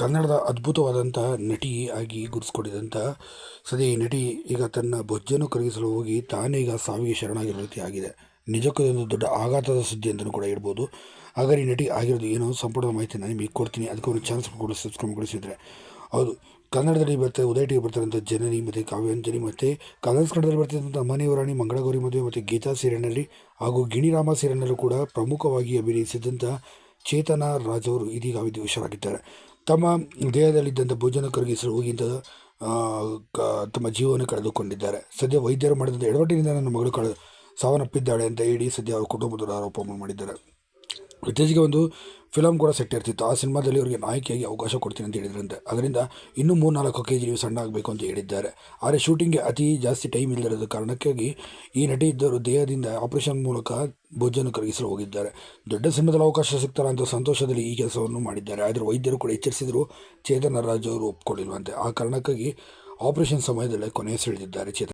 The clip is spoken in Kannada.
ಕನ್ನಡದ ಅದ್ಭುತವಾದಂಥ ನಟಿ ಆಗಿ ಗುರುತಿಸ್ಕೊಂಡಿದ್ದಂಥ ಸದೇ ನಟಿ ಈಗ ತನ್ನ ಬೊಜ್ಜನ್ನು ಕರಗಿಸಲು ಹೋಗಿ ತಾನೇ ಈಗ ಸಾವಿಗೆ ಶರಣಾಗಿರೋ ರೀತಿ ಆಗಿದೆ. ನಿಜಕ್ಕೂ ಒಂದು ದೊಡ್ಡ ಆಘಾತದ ಸುದ್ದಿ ಅಂತಲೂ ಕೂಡ ಹೇಳ್ಬೋದು. ಹಾಗಾದ್ರೆ ನಟಿ ಆಗಿರೋದು ಏನೋ? ಸಂಪೂರ್ಣ ನಾನು ನಿಮಗೆ ಕೊಡ್ತೀನಿ. ಅದಕ್ಕೆ ಒಂದು ಚಾನ್ಸ್ ಕೊಡಿ ಸಬ್ಸ್ಕ್ರೈಬ್ ಗೊಳಿಸಿದರೆ ಹೌದು. ಕನ್ನಡದಲ್ಲಿ ಬರ್ತಾರೆ ಉದಯ ಟಿವಿ ಬರ್ತಾರಂಥ ಜನನಿ ಮತ್ತು ಕಾವ್ಯಾಂಜಲಿ ಮತ್ತು ಕಲರ್ಸ್ ಕನ್ನಡದಲ್ಲಿ ಬರ್ತಿದ್ದಂಥ ಮನೆಯವರಾಣಿ ಮಂಗಳಗೌರಿ ಮದುವೆ ಮತ್ತು ಗೀತಾ ಸೀರಿಯಲ್ನಲ್ಲಿ ಹಾಗೂ ಗಿಣಿರಾಮ ಸೀರಿಯಲ್ನಲ್ಲೂ ಕೂಡ ಪ್ರಮುಖವಾಗಿ ಅಭಿನಯಿಸಿದಂಥ ಚೇತನ ರಾಜ್ ಅವರು ಇದೀಗ ವಿಧಿವಶರಾಗಿದ್ದಾರೆ ತಮ್ಮ ದೇಹದಲ್ಲಿದ್ದಂಥ ಭೋಜನ ಕರಗಿಸಲು ಹೋಗಿದ್ದ ತಮ್ಮ ಜೀವವನ್ನು ಕಳೆದುಕೊಂಡಿದ್ದಾರೆ. ಸದ್ಯ ವೈದ್ಯರು ಮಾಡಿದಂಥ ಎಡವಟ್ಟಿನಿಂದ ನನ್ನ ಮಗಳು ಕಳೆ ಸಾವನ್ನಪ್ಪಿದ್ದಾಳೆ ಅಂತ ಹೇಳಿ ಸದ್ಯ ಅವರ ಕುಟುಂಬದವರು ಆರೋಪ ಮಾಡಿದ್ದಾರೆ. ಇತ್ತೀಚೆಗೆ ಒಂದು ಫಿಲಮ್ ಕೂಡ ಸೆಟ್ ಇರ್ತಿತ್ತು. ಆ ಸಿನಿಮಾದಲ್ಲಿ ಅವರಿಗೆ ನಾಯಕಿಯಾಗಿ ಅವಕಾಶ ಕೊಡ್ತೀನಿ ಅಂತ ಹೇಳಿದ್ರಂತೆ. ಅದರಿಂದ ಇನ್ನೂ ಮೂರು ನಾಲ್ಕು ಕೆ ಜಿ ನೀವು ಸಣ್ಣ ಆಗಬೇಕು ಅಂತ ಹೇಳಿದ್ದಾರೆ. ಆದರೆ ಶೂಟಿಂಗ್ಗೆ ಅತಿ ಜಾಸ್ತಿ ಟೈಮ್ ಇಲ್ಲದಿರೋದ ಕಾರಣಕ್ಕಾಗಿ ಈ ನಟಿ ಇದ್ದವರು ದೇಹದಿಂದ ಆಪರೇಷನ್ ಮೂಲಕ ಭೋಜನ ಕರಗಿಸಲು ಹೋಗಿದ್ದಾರೆ. ದೊಡ್ಡ ಸಿನಿಮಾದಲ್ಲಿ ಅವಕಾಶ ಸಿಗ್ತಾರ ಅಂತ ಸಂತೋಷದಲ್ಲಿ ಈ ಕೆಲಸವನ್ನು ಮಾಡಿದ್ದಾರೆ. ಆದರೆ ವೈದ್ಯರು ಕೂಡ ಎಚ್ಚರಿಸಿದರು ಚೇತನ ರಾಜ್ ಅವರು ಒಪ್ಕೊಳ್ಳಿಲ್ವಂತೆ ಆ ಕಾರಣಕ್ಕಾಗಿ ಆಪರೇಷನ್ ಸಮಯದಲ್ಲೇ ಕೊನೆಯ ಸೆಳೆದಿದ್ದಾರೆ ಚೇತನ್.